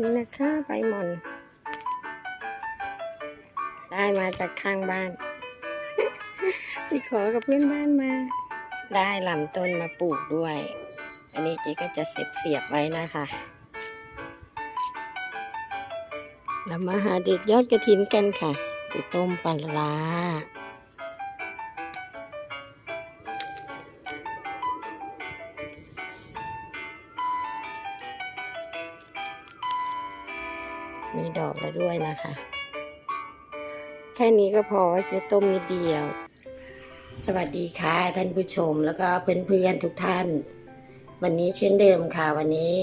นี่นะคะใบหม่อน ได้มาจากข้างบ้านไปขอกับเพื่อนบ้านมา ได้ลำต้นมาปลูกด้วย อันนี้เจ๊ก็จะเสียบเสียบไว้นะคะเรามาหาเด็ดยอดกระถินกันค่ะไปต้มปลาร้า มีดอกแล้วด้วยนะคะ แค่นี้ก็พอเจ๊ต้มนิดเดียว สวัสดีค่ะท่านผู้ชมแล้วก็เพื่อนๆทุกท่าน วันนี้เช่นเดิมค่ะวันนี้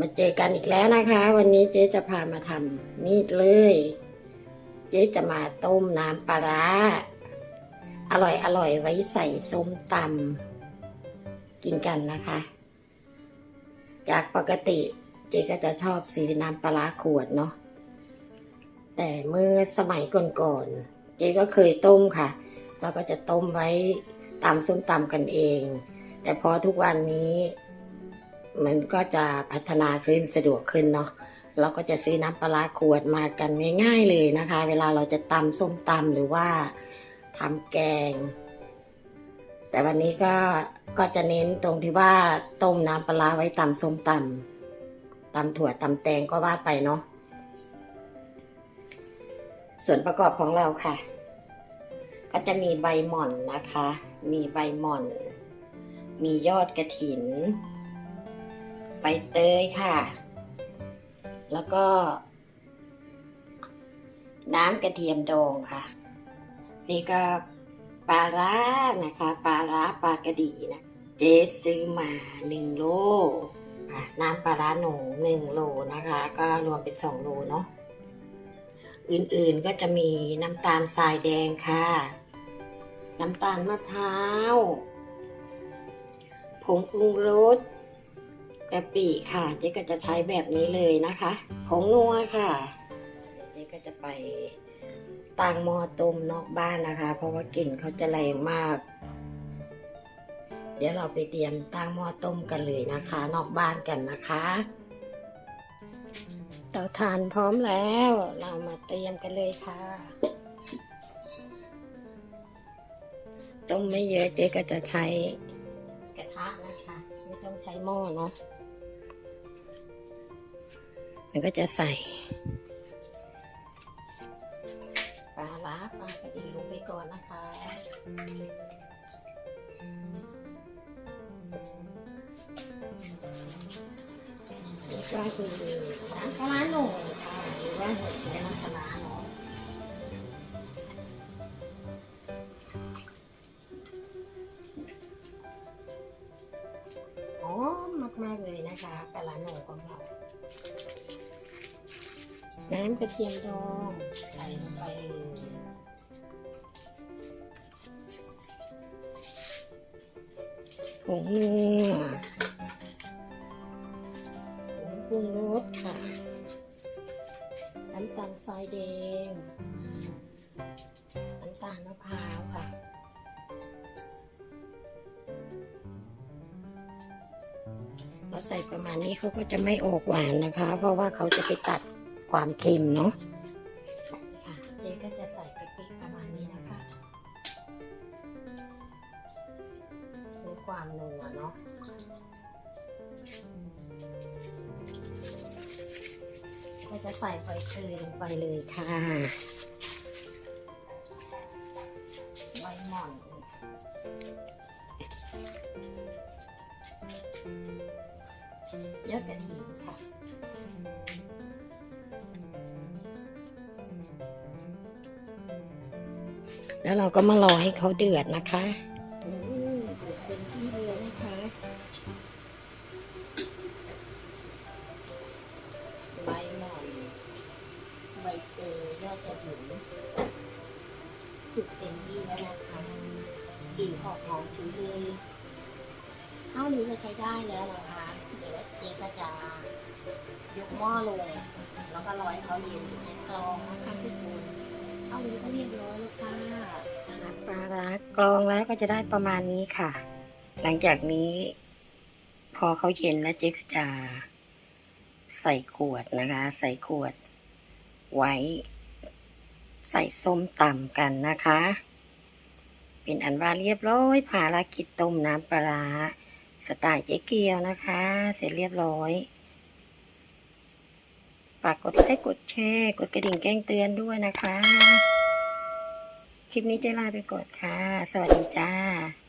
มาเจอกันอีกแล้วนะคะ วันนี้เจ๊จะพามาทำนี่เลย เจ๊จะมาต้มน้ำปลาร้าอร่อยอร่อยไว้ใส่ส้มตำกินกันนะคะ จากปกติ จ๊ก็จะชอบซื้อน้ำปลาขวดเนาะแต่เมื่อสมัยก่อนๆเจ๊ก็เคยต้มค่ะ เราก็จะต้มไว้ตำส้มตำกันเอง แต่พอทุกวันนี้ มันก็จะพัฒนาขึ้นสะดวกขึ้นเนาะเราก็จะซื้อน้ำปลาขวดมากันง่าย ๆ เลยนะคะ เวลาเราจะตำส้มตำหรือว่าทำแกง แต่วันนี้ก็ก็จะเน้นตรงที่ว่าต้มน้ำปลาไว้ตำส้มตำ ตำถั่วตำแตงก็ว่าไปเนาะส่วนประกอบของเราค่ะ ก็จะมีใบหม่อนนะคะ มีใบหม่อน มียอดกระถิน ใบเตยค่ะ แล้วก็ น้ำกระเทียมดองค่ะ นี่ก็ปลาร้านะคะ ปลาร้าปลากระดีนะ เจ๊ซื้อมาหนึ่งโล น้ำปลาร้าหนูหนึ่งโลนะคะ ก็รวมเป็นสองโลเนาะอื่นๆก็จะมีน้ำตาลทรายแดงค่ะ น้ำตาลมะพร้าวผงปรุงรสกะปิค่ะเจ๊ก็จะใช้แบบนี้เลยนะคะผงนัวค่ะเจ๊ก็จะไปตั้งหม้อต้มนอกบ้านนะคะ เพราะว่ากลิ่นเขาจะแรงมาก ดี๋ยวเราไปเตรียมตั้งหม้อต้มกันเลยนะคะ นอกบ้านกันนะคะเตาถ่านพร้อมแล้ว เรามาเตรียมกันเลยค่ะ ต้มไม่เยอะเจ๊ก็จะใช้กระทะนะคะ ไม่ต้องใช้หม้อเนาะมันก็จะใส่ปลาล้าปลากระดีลงไปก่อนนะคะ ปลาร้าหนุ่มค่ะหรือว่าหัวเชื้อน้ำปลาร้าเนาะหอมมากๆเลยนะคะปลาร้าหนูของเรา น้ำกระเทียมดองใส่ลงไปเลยผงนัวผงป รุงรสค่ะ น้ำตาลทรายแดง น้ำตาลมะพร้าวค่ะ เราใส่ประมาณนี้เขาก็จะไม่ออกหวานนะคะ เพราะว่าเขาจะไปตัดความเค็มเนาะค่ะเจ๊ก็จะใส่กะปิประมาณนี้นะคะเพื่อความนัวเนาะ ก็จะใส่ใบเตยลงไปเลยค่ะใบหม่อนยอดกระดิ่งค่ะแล้วเราก็มารอให้เขาเดือดนะคะ สุกเต็มที่แล้วนะคะกลิ่นหอมหอมชุยเลยเท่านี้ก็ใช้ได้แล้วนะคะ เดี๋ยวเจ๊ก็จะยกหม้อลง แล้วก็รอให้เขาเย็นอยู่ในกรองนะคะทุกคนเท่านี้ก็เรียบร้อยแล้วค่ะปลาร้ากรองแล้วก็จะได้ประมาณนี้ค่ะ หลังจากนี้ พอเขาเย็นแล้วเจ๊ก็จะใส่ขวดนะคะ ใส่ขวดไว้ ใส่ส้มตำกันนะคะ เป็นอันว่าเรียบร้อยภารกิจต้มน้ำปลาสไตล์เจ๊เกียวนะคะ เสร็จเรียบร้อยฝากกดไลค์กดแชร์ กดกระดิ่งแจ้งเตือนด้วยนะคะ คลิปนี้เจะลาไปก่อนค่ะ สวัสดีจ้า